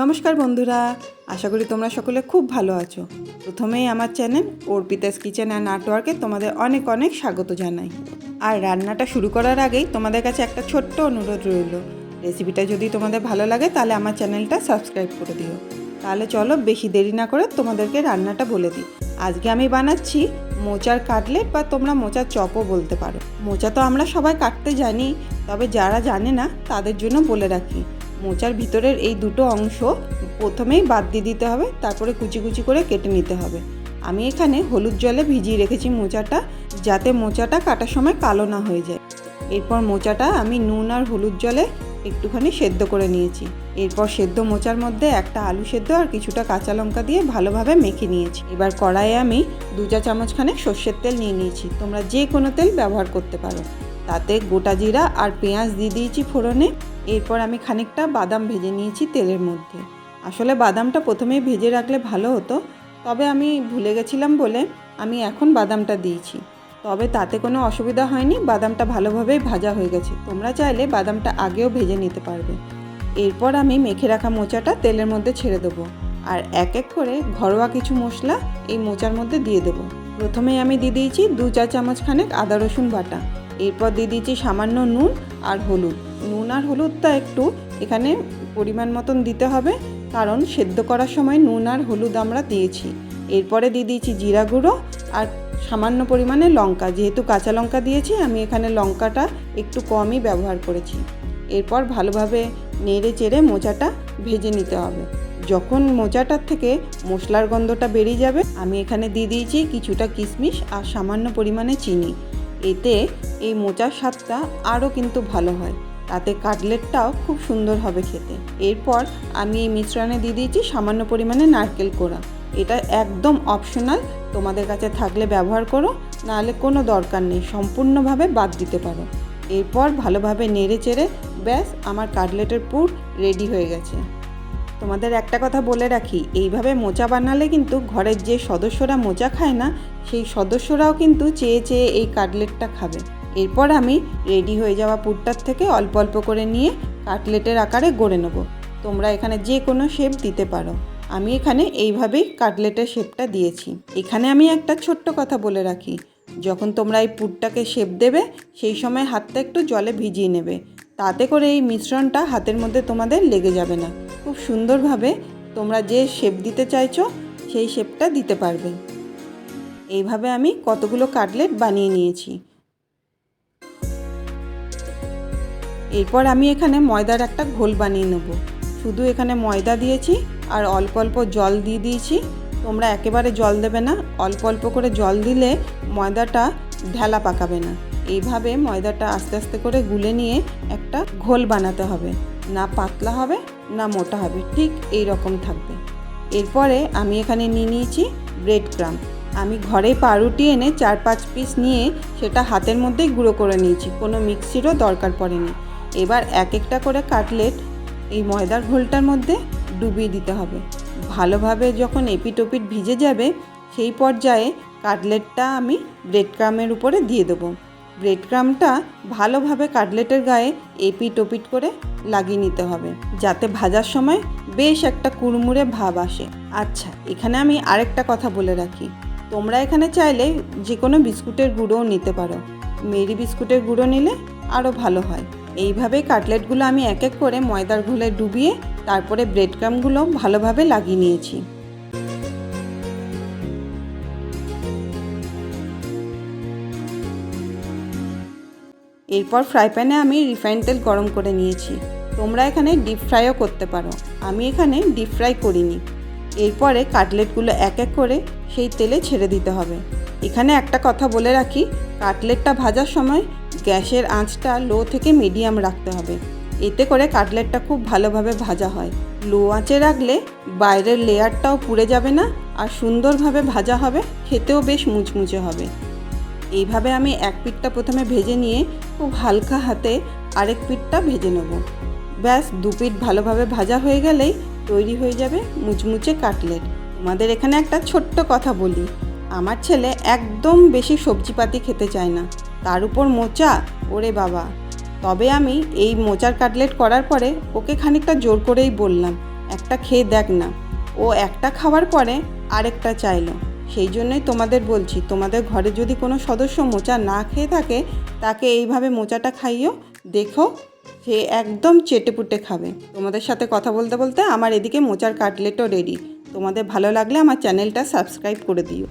নমস্কার বন্ধুরা, আশা করি তোমরা সকলে খুব ভালো আছো। প্রথমেই আমার চ্যানেল অর্পিতাস কিচেন অ্যান্ড আর্টওয়ার্কে তোমাদের অনেক অনেক স্বাগত জানাই। আর রান্নাটা শুরু করার আগেই তোমাদের কাছে একটা ছোট্ট অনুরোধ রইল। রেসিপিটা যদি তোমাদের ভালো লাগে তাহলে আমার চ্যানেলটা সাবস্ক্রাইব করে দিও। তাহলে চলো বেশি দেরি না করে তোমাদেরকে রান্নাটা বলে দিই। আজকে আমি বানাচ্ছি মোচার কাটলেট বা তোমরা মোচার চপও বলতে পারো। মোচা তো আমরা সবাই কাটতে জানি, তবে যারা জানে না তাদের জন্য বলে রাখি। মোচার ভিতরের এই দুটো অংশ প্রথমেই বাদ দিয়ে দিতে হবে, তারপরে কুচি কুচি করে কেটে নিতে হবে। আমি এখানে হলুদ জলে ভিজিয়ে রেখেছি মোচাটা, যাতে মোচাটা কাটার সময় কালো না হয়ে যায়। এরপর মোচাটা আমি নুন আর হলুদ জলে একটুখানি সেদ্ধ করে নিয়েছি। এরপর সেদ্ধ মোচার মধ্যে একটা আলু সেদ্ধ আর কিছুটা কাঁচা লঙ্কা দিয়ে ভালোভাবে মেখে নিয়েছি। এবার কড়াইয়ে আমি দু চা চামচখানে সর্ষের তেল নিয়ে নিয়েছি। তোমরা যে কোনো তেল ব্যবহার করতে পারো। তাতে গোটা জিরা আর পেঁয়াজ দিয়ে দিয়েছি ফোড়নে। এরপর আমি খানিকটা বাদাম ভেজে নিয়েছি তেলের মধ্যে। আসলে বাদামটা প্রথমেই ভেজে রাখলে ভালো হতো, তবে আমি ভুলে গেছিলাম বলে আমি এখন বাদামটা দিয়েছি। তবে তাতে কোনো অসুবিধা হয়নি, বাদামটা ভালোভাবেই ভাজা হয়ে গেছে। তোমরা চাইলে বাদামটা আগেও ভেজে নিতে পারবে। এরপর আমি মেখে রাখা মোচাটা তেলের মধ্যে ছেড়ে দেবো। আর এক এক করে ঘরোয়া কিছু মশলা এই মোচার মধ্যে দিয়ে দেবো। প্রথমেই আমি দিয়ে দিয়েছি দু চা চামচ খানেক আদা রসুন বাটা। এরপর দিয়ে দিয়েছি সামান্য নুন আর হলুদ। নুন আর হলুদটা একটু এখানে পরিমাণ মতন দিতে হবে, কারণ সেদ্ধ করার সময় নুন আর হলুদ আমরা দিয়েছি। এরপরে দিয়ে দিয়েছি জিরা গুঁড়ো আর সামান্য পরিমাণে লঙ্কা। যেহেতু কাঁচা লঙ্কা দিয়েছি, আমি এখানে লঙ্কাটা একটু কমই ব্যবহার করেছি। এরপর ভালোভাবে নেড়ে চেড়ে মোচাটা ভেজে নিতে হবে। যখন মোচাটার থেকে মশলার গন্ধটা বেরিয়ে যাবে, আমি এখানে দিয়ে দিয়েছি কিছুটা কিশমিশ আর সামান্য পরিমাণে চিনি। এতে এই মোচার স্বাদটা আরও কিন্তু ভালো হয়। তাতে কাটলেটটাও খুব সুন্দর হবে খেতে। এরপর আমি এই মিশ্রণে দিয়ে দিয়েছি সামান্য পরিমাণে নারকেল কোড়া। এটা একদম অপশনাল তোমাদের কাছে থাকলে ব্যবহার করো, নাহলে কোনো দরকার নেই, সম্পূর্ণভাবে বাদ দিতে পারো। এরপর ভালোভাবে নেড়ে চেড়ে, ব্যাস, আমার কাটলেটের পুর রেডি হয়ে গেছে। তোমাদের একটা কথা বলে রাখি, এইভাবে মোচা বানালে কিন্তু ঘরের যে সদস্যরা মোচা খায় না, সেই সদস্যরাও কিন্তু চেয়ে চেয়ে এই কাটলেটটা খাবে। এরপর আমি রেডি হয়ে যাওয়া পুরটার থেকে অল্প অল্প করে নিয়ে কাটলেটের আকারে গড়ে নেব। তোমরা এখানে যে কোনো শেপ দিতে পারো। আমি এখানে এইভাবেই কাটলেটের শেপটা দিয়েছি। এখানে আমি একটা ছোট্ট কথা বলে রাখি। যখন তোমরা এই পুরটাকে শেপ দেবে, সেই সময় হাতটা একটু জলে ভিজিয়ে নেবে। তাতে করে এই মিশ্রণটা হাতের মধ্যে তোমাদের লেগে যাবে না। খুব সুন্দরভাবে তোমরা যে শেপ দিতে চাইছো, সেই শেপটা দিতে পারবে। এইভাবে আমি কতগুলো কাটলেট বানিয়ে নিয়েছি। এরপর আমি এখানে ময়দার একটা ঘোল বানিয়ে নেব। শুধু এখানে ময়দা দিয়েছি আর অল্প অল্প জল দিয়ে দিয়েছি। তোমরা একেবারে জল দেবে না, অল্প অল্প করে জল দিলে ময়দাটা ঢেলা পাকাবে না। এইভাবে ময়দাটা আস্তে আস্তে করে গুলে নিয়ে একটা ঘোল বানাতে হবে। না পাতলা হবে, না মোটা হবে, ঠিক এই রকম থাকবে। এরপরে আমি এখানে নিয়ে নিয়েছি ব্রেড ক্রাম আমি ঘরে পাউরুটি এনে চার পাঁচ পিস নিয়ে সেটা হাতের মধ্যেই গুঁড়ো করে নিয়েছি। কোনো মিক্সিরও দরকার পড়েনি। এবার এক একটা করে কাটলেট এই ময়দার ঘোলটার মধ্যে ডুবিয়ে দিতে হবে। ভালোভাবে যখন এপিট ওপিট ভিজে যাবে, সেই পর্যায়ে কাটলেটটা আমি ব্রেড ক্রামের উপরে দিয়ে দেবো। ব্রেড ক্রামটা ভালোভাবে কাটলেটের গায়ে এপিট করে লাগিয়ে নিতে হবে, যাতে ভাজার সময় বেশ একটা কুড়মুড়ে ভাব আসে। আচ্ছা এখানে আমি আরেকটা কথা বলে রাখি। তোমরা এখানে চাইলে যে কোনো বিস্কুটের গুঁড়োও নিতে পারো। মেরি বিস্কুটের গুঁড়ো নিলে আরও ভালো হয়। এইভাবে কাটলেটগুলো আমি এক এক করে ময়দার ঘোলে ডুবিয়ে তারপরে ব্রেড ক্রামগুলো ভালোভাবে লাগিয়ে নিয়েছি। এরপর ফ্রাই প্যানে আমি রিফাইন তেল গরম করে নিয়েছি। তোমরা এখানে ডিপ ফ্রাইও করতে পারো। আমি এখানে ডিপ ফ্রাই করিনি। এরপরে কাটলেটগুলো এক এক করে সেই তেলে ছেড়ে দিতে হবে। এখানে একটা কথা বলে রাখি, কাটলেটটা ভাজার সময় গ্যাসের আঁচটা লো থেকে মিডিয়াম রাখতে হবে। এতে করে কাটলেটটা খুব ভালোভাবে ভাজা হয়। লো আঁচে রাখলে বাইরের লেয়ারটাও পুড়ে যাবে না আর সুন্দরভাবে ভাজা হবে, খেতেও বেশ মুচমুচে হবে। এইভাবে আমি এক পিঠটা প্রথমে ভেজে নিয়ে খুব হালকা হাতে আরেক পিঠটা ভেজে নেব। ব্যাস, দু পিঠ ভালোভাবে ভাজা হয়ে গেলেই তৈরি হয়ে যাবে মুচমুচে কাটলেট। তোমাদের এখানে একটা ছোট্ট কথা বলি। আমার ছেলে একদম বেশি সবজিপাতি খেতে চায় না। তার উপর মোচা? ওরে বাবা। তবে আমি এই মোচার কাটলেট করার পরে ওকে খানিকটা জোর করেই বললাম, একটা খেয়ে দেখ না। ও একটা খাওয়ার পরে আরেকটা চাইলো। সেই জন্যই তোমাদের বলছি, তোমাদের ঘরে যদি কোনো সদস্য মোচা না খেয়ে থাকে, তাকে এইভাবে মোচাটা খাইও দেখো সে একদম চেটেপুটে খাবে। তোমাদের সাথে কথা বলতে বলতে আমার এদিকে মোচার কাটলেটও রেডি। তোমাদের ভালো লাগলে আমার চ্যানেলটা সাবস্ক্রাইব করে দিও।